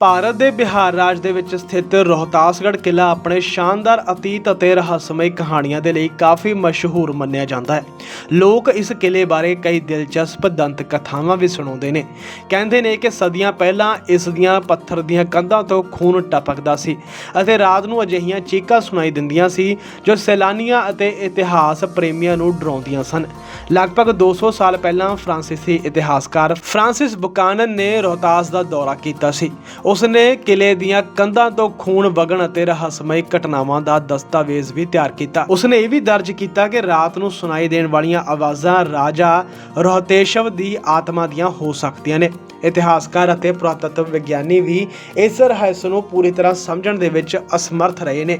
ਭਾਰਤ ਦੇ ਬਿਹਾਰ ਰਾਜ ਦੇ ਵਿੱਚ ਸਥਿਤ ਰੋਹਤਾਸਗੜ੍ਹ ਕਿਲ੍ਹਾ ਆਪਣੇ ਸ਼ਾਨਦਾਰ ਅਤੀਤ ਅਤੇ ਰਹੱਸਮਈ ਕਹਾਣੀਆਂ ਦੇ ਲਈ ਕਾਫੀ ਮਸ਼ਹੂਰ ਮੰਨਿਆ ਜਾਂਦਾ ਹੈ। ਲੋਕ ਇਸ ਕਿਲ੍ਹੇ ਬਾਰੇ ਕਈ ਦਿਲਚਸਪ ਦੰਤ ਕਥਾਵਾਂ ਵੀ ਸੁਣਾਉਂਦੇ ਨੇ। ਕਹਿੰਦੇ ਨੇ ਕਿ ਸਦੀਆਂ ਪਹਿਲਾਂ ਇਸ ਦੀਆਂ ਪੱਥਰ ਦੀਆਂ ਕੰਧਾਂ ਤੋਂ ਖੂਨ ਟਪਕਦਾ ਸੀ ਅਤੇ ਰਾਤ ਨੂੰ ਅਜਿਹੀਆਂ ਚੀਕਾਂ ਸੁਣਾਈ ਦਿੰਦੀਆਂ ਸੀ ਜੋ ਸੈਲਾਨੀਆਂ ਅਤੇ ਇਤਿਹਾਸ ਪ੍ਰੇਮੀਆਂ ਨੂੰ ਡਰਾਉਂਦੀਆਂ ਸਨ। ਲਗਭਗ 200 ਸਾਲ ਪਹਿਲਾਂ ਫ੍ਰਾਂਸੀਸੀ ਇਤਿਹਾਸਕਾਰ ਫ੍ਰਾਂਸਿਸ ਬੁਕਾਨਨ ਨੇ ਰੋਹਤਾਸ ਦਾ ਦੌਰਾ ਕੀਤਾ ਸੀ। ਉਸ ਨੇ ਕਿਲੇ ਦੀਆਂ ਕੰਧਾਂ ਤੋਂ ਖੂਨ ਵਗਣ ਅਤੇ ਰਹੱਸਮਈ ਘਟਨਾਵਾਂ ਦਾ ਦਸਤਾਵੇਜ਼ ਵੀ ਤਿਆਰ ਕੀਤਾ। ਉਸ ਨੇ ਇਹ ਵੀ ਦਰਜ ਕੀਤਾ ਕਿ ਰਾਤ ਨੂੰ ਸੁਣਾਈ ਦੇਣ ਵਾਲੀਆਂ ਆਵਾਜ਼ਾਂ ਰਾਜਾ ਰੋਹਤੇਸ਼ਵ ਦੀ ਆਤਮਾ ਦੀਆਂ ਹੋ ਸਕਦੀਆਂ ਨੇ। ਇਤਿਹਾਸਕਾਰ ਅਤੇ ਪੁਰਾਤੱਤਵ ਵਿਗਿਆਨੀ ਵੀ ਇਸ ਰਹੱਸ ਨੂੰ ਪੂਰੀ ਤਰ੍ਹਾਂ ਸਮਝਣ ਦੇ ਵਿੱਚ ਅਸਮਰਥ ਰਹੇ ਨੇ।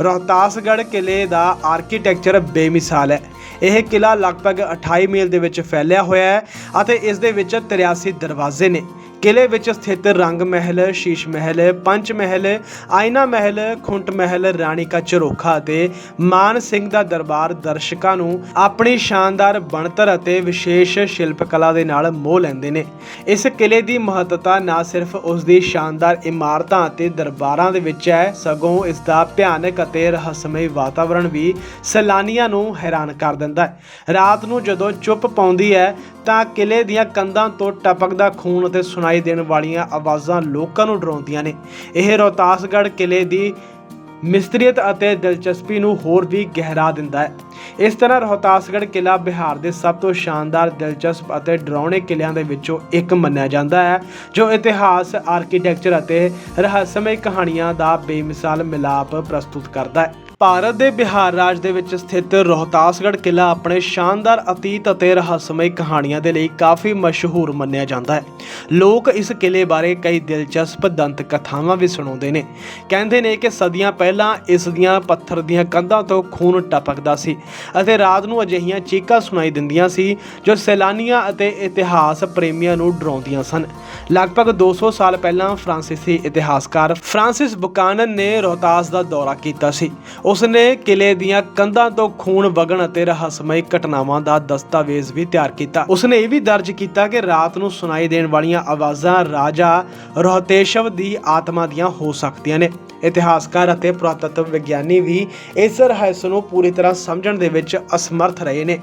ਰੋਹਤਾਸਗੜ੍ਹ ਕਿਲੇ ਦਾ ਆਰਕੀਟੈਕਚਰ ਬੇਮਿਸਾਲ ਹੈ। ਇਹ ਕਿਲਾ ਲਗਭਗ 28 ਮੀਲ ਦੇ ਵਿੱਚ ਫੈਲਿਆ ਹੋਇਆ ਹੈ ਅਤੇ ਇਸ ਦੇ ਵਿੱਚ 83 ਦਰਵਾਜ਼ੇ ਨੇ। ਕਿਲੇ ਵਿੱਚ ਸਥਿਤ ਰੰਗ ਮਹਿਲ, ਸ਼ੀਸ਼ ਮਹਿਲ, ਪੰਚ ਮਹਿਲ, ਆਇਨਾ ਮਹਿਲ, ਖੁੰਟ ਮਹਿਲ, ਰਾਣੀ ਕਾ ਝਰੋਖਾ ਅਤੇ ਮਾਨ ਸਿੰਘ ਦਾ ਦਰਬਾਰ ਦਰਸ਼ਕਾਂ ਨੂੰ ਆਪਣੀ ਸ਼ਾਨਦਾਰ ਬਣਤਰ ਅਤੇ ਵਿਸ਼ੇਸ਼ ਸ਼ਿਲਪ ਕਲਾ ਦੇ ਨਾਲ ਮੋਹ ਲੈਂਦੇ ਨੇ। ਇਸ ਕਿਲੇ ਦੀ ਮਹੱਤਤਾ ਨਾ ਸਿਰਫ ਉਸ ਦੀ ਸ਼ਾਨਦਾਰ ਇਮਾਰਤਾਂ ਅਤੇ ਦਰਬਾਰਾਂ ਦੇ ਵਿੱਚ ਹੈ, ਸਗੋਂ ਇਸ ਦਾ ਭਿਆਨਕ ਅਤੇ ਰਹੱਸਮਈ ਵਾਤਾਵਰਣ ਵੀ ਸੈਲਾਨੀਆਂ ਨੂੰ ਹੈਰਾਨ ਕਰ ਦਿੰਦਾ ਹੈ। ਰਾਤ ਨੂੰ ਜਦੋਂ ਚੁੱਪ ਪਾਉਂਦੀ ਹੈ, ਤਾਂ ਕਿਲੇ ਦੀਆਂ ਕੰਧਾਂ ਤੋਂ ਟਪਕਦਾ ਖੂਨ ਅਤੇ ਸੁਣਾਈ ਦੇਣ ਵਾਲੀਆਂ ਆਵਾਜ਼ਾਂ ਲੋਕਾਂ ਨੂੰ ਡਰਾਉਂਦੀਆਂ ਨੇ। ਇਹ ਰੋਹਤਾਸਗੜ੍ਹ ਕਿਲੇ ਦੀ ਮਿਸਤਰੀਅਤ ਅਤੇ ਦਿਲਚਸਪੀ ਨੂੰ ਹੋਰ ਵੀ ਗਹਿਰਾ ਦਿੰਦਾ ਹੈ। ਇਸ ਤਰ੍ਹਾਂ ਰੋਹਤਾਸਗੜ੍ਹ ਕਿਲਾ ਬਿਹਾਰ ਦੇ ਸਭ ਤੋਂ ਸ਼ਾਨਦਾਰ, ਦਿਲਚਸਪ ਅਤੇ ਡਰਾਉਣੇ ਕਿਲਿਆਂ ਦੇ ਵਿੱਚੋਂ ਇੱਕ ਮੰਨਿਆ ਜਾਂਦਾ ਹੈ, ਜੋ ਇਤਿਹਾਸ ਆਰਕੀਟੈਕਚਰ ਅਤੇ ਰਹੱਸਮਈ ਕਹਾਣੀਆਂ ਦਾ ਬੇਮਿਸਾਲ ਮਿਲਾਪ ਪ੍ਰਸਤੁਤ ਕਰਦਾ ਹੈ। ਭਾਰਤ ਦੇ ਬਿਹਾਰ ਰਾਜ ਦੇ ਵਿੱਚ ਸਥਿਤ ਰੋਹਤਾਸਗੜ੍ਹ ਕਿਲਾ ਆਪਣੇ ਸ਼ਾਨਦਾਰ ਅਤੀਤ ਅਤੇ ਰਹੱਸਮਈ ਕਹਾਣੀਆਂ ਦੇ ਲਈ ਕਾਫੀ ਮਸ਼ਹੂਰ ਮੰਨਿਆ ਜਾਂਦਾ ਹੈ। ਲੋਕ ਇਸ ਕਿਲੇ ਬਾਰੇ ਕਈ ਦਿਲਚਸਪ ਦੰਤ ਕਥਾਵਾਂ ਵੀ ਸੁਣਾਉਂਦੇ ਨੇ। ਕਹਿੰਦੇ ਨੇ ਕਿ ਸਦੀਆਂ ਪਹਿਲਾਂ ਇਸ ਦੀਆਂ ਪੱਥਰ ਦੀਆਂ ਕੰਧਾਂ ਤੋਂ ਖੂਨ ਟਪਕਦਾ ਸੀ ਅਤੇ ਰਾਤ ਨੂੰ ਅਜਿਹੀਆਂ ਚੀਕਾਂ ਸੁਣਾਈ ਦਿੰਦੀਆਂ ਸੀ ਜੋ ਸੈਲਾਨੀਆਂ ਅਤੇ ਇਤਿਹਾਸ ਪ੍ਰੇਮੀਆਂ ਨੂੰ ਡਰਾਉਂਦੀਆਂ ਸਨ। ਲਗਭਗ 200 ਸਾਲ ਪਹਿਲਾਂ ਫ੍ਰਾਂਸੀਸੀ ਇਤਿਹਾਸਕਾਰ ਫ੍ਰਾਂਸਿਸ ਬੁਕਾਨਨ ਨੇ ਰੋਹਤਾਸ ਦਾ ਦੌਰਾ ਕੀਤਾ ਸੀ। ਉਸ ਨੇ ਕਿਲੇ ਦੀਆਂ ਕੰਧਾਂ ਤੋਂ ਖੂਨ ਵਗਣ ਅਤੇ ਰਹੱਸਮਈ ਘਟਨਾਵਾਂ ਦਾ ਦਸਤਾਵੇਜ਼ ਵੀ ਤਿਆਰ ਕੀਤਾ। ਉਸ ਨੇ ਇਹ ਵੀ ਦਰਜ ਕੀਤਾ ਕਿ ਰਾਤ ਨੂੰ ਸੁਣਾਈ ਦੇਣ ਵਾਲੀਆਂ ਆਵਾਜ਼ਾਂ ਰਾਜਾ ਰੋਹਤੇਸ਼ਵ ਦੀ ਆਤਮਾ ਦੀਆਂ ਹੋ ਸਕਦੀਆਂ ਨੇ। ਇਤਿਹਾਸਕਾਰ ਅਤੇ ਪੁਰਾਤੱਤਵ ਵਿਗਿਆਨੀ ਵੀ ਇਸ ਰਹੱਸ ਨੂੰ ਪੂਰੀ ਤਰ੍ਹਾਂ ਸਮਝਣ ਦੇ ਵਿੱਚ ਅਸਮਰਥ ਰਹੇ ਨੇ।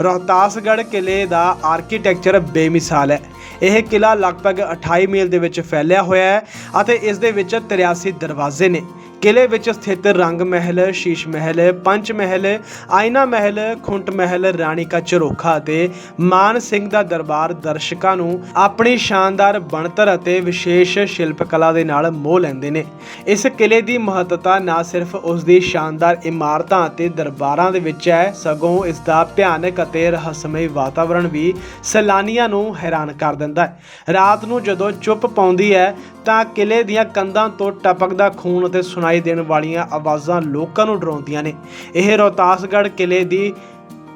ਰੋਹਤਾਸਗੜ੍ਹ ਕਿਲੇ ਦਾ ਆਰਕੀਟੈਕਚਰ ਬੇਮਿਸਾਲ ਹੈ। ਇਹ ਕਿਲਾ ਲਗਭਗ 28 ਮੀਲ ਦੇ ਵਿੱਚ ਫੈਲਿਆ ਹੋਇਆ ਹੈ ਅਤੇ ਇਸ ਦੇ ਵਿੱਚ 83 ਦਰਵਾਜ਼ੇ ਨੇ। ਕਿਲੇ ਵਿੱਚ ਸਥਿਤ ਰੰਗ ਮਹਿਲ, ਸ਼ੀਸ਼ ਮਹਿਲ, ਪੰਚ ਮਹਿਲ, ਆਇਨਾ ਮਹਿਲ, ਖੁੰਟ ਮਹਿਲ, ਰਾਣੀ ਕਾ ਝਰੋਖਾ ਅਤੇ ਮਾਨ ਸਿੰਘ ਦਾ ਦਰਬਾਰ ਦਰਸ਼ਕਾਂ ਨੂੰ ਆਪਣੀ ਸ਼ਾਨਦਾਰ ਬਣਤਰ ਅਤੇ ਵਿਸ਼ੇਸ਼ ਸ਼ਿਲਪ ਕਲਾ ਦੇ ਨਾਲ ਮੋਹ ਲੈਂਦੇ ਨੇ। ਇਸ ਕਿਲੇ ਦੀ ਮਹੱਤਤਾ ਨਾ ਸਿਰਫ ਉਸ ਦੀ ਸ਼ਾਨਦਾਰ ਇਮਾਰਤਾਂ ਅਤੇ ਦਰਬਾਰਾਂ ਦੇ ਵਿੱਚ ਹੈ, ਸਗੋਂ ਇਸ ਦਾ ਭਿਆਨਕ ਅਤੇ ਰਹੱਸਮਈ ਵਾਤਾਵਰਣ ਵੀ ਸੈਲਾਨੀਆਂ ਨੂੰ ਹੈਰਾਨ ਕਰ ਦਿੰਦਾ ਹੈ। ਰਾਤ ਨੂੰ ਜਦੋਂ ਚੁੱਪ ਪਾਉਂਦੀ ਹੈ, ਤਾਂ ਕਿਲੇ ਦੀਆਂ ਕੰਧਾਂ ਤੋਂ ਟਪਕਦਾ ਖੂਨ ਅਤੇ ਸੁਣਾਈ ਦੇਣ ਵਾਲੀਆਂ ਆਵਾਜ਼ਾਂ ਲੋਕਾਂ ਨੂੰ ਡਰਾਉਂਦੀਆਂ ਨੇ। ਇਹ ਰੋਹਤਾਸਗੜ੍ਹ ਕਿਲੇ ਦੀ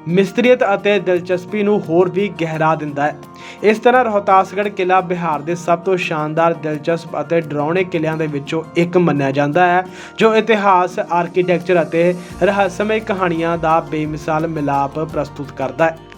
ਮਿਸਤਰੀਅਤ ਅਤੇ ਦਿਲਚਸਪੀ ਨੂੰ ਹੋਰ ਵੀ ਗਹਿਰਾ ਦਿੰਦਾ ਹੈ। ਇਸ ਤਰ੍ਹਾਂ ਰੋਹਤਾਸਗੜ੍ਹ ਕਿਲਾ ਬਿਹਾਰ ਦੇ ਸਭ ਤੋਂ ਸ਼ਾਨਦਾਰ, ਦਿਲਚਸਪ ਅਤੇ ਡਰਾਉਣੇ ਕਿਲਿਆਂ ਦੇ ਵਿੱਚੋਂ ਇੱਕ ਮੰਨਿਆ ਜਾਂਦਾ ਹੈ, ਜੋ ਇਤਿਹਾਸ ਆਰਕੀਟੈਕਚਰ ਅਤੇ ਰਹੱਸਮਈ ਕਹਾਣੀਆਂ ਦਾ ਬੇਮਿਸਾਲ ਮਿਲਾਪ ਪ੍ਰਸਤੁਤ ਕਰਦਾ ਹੈ।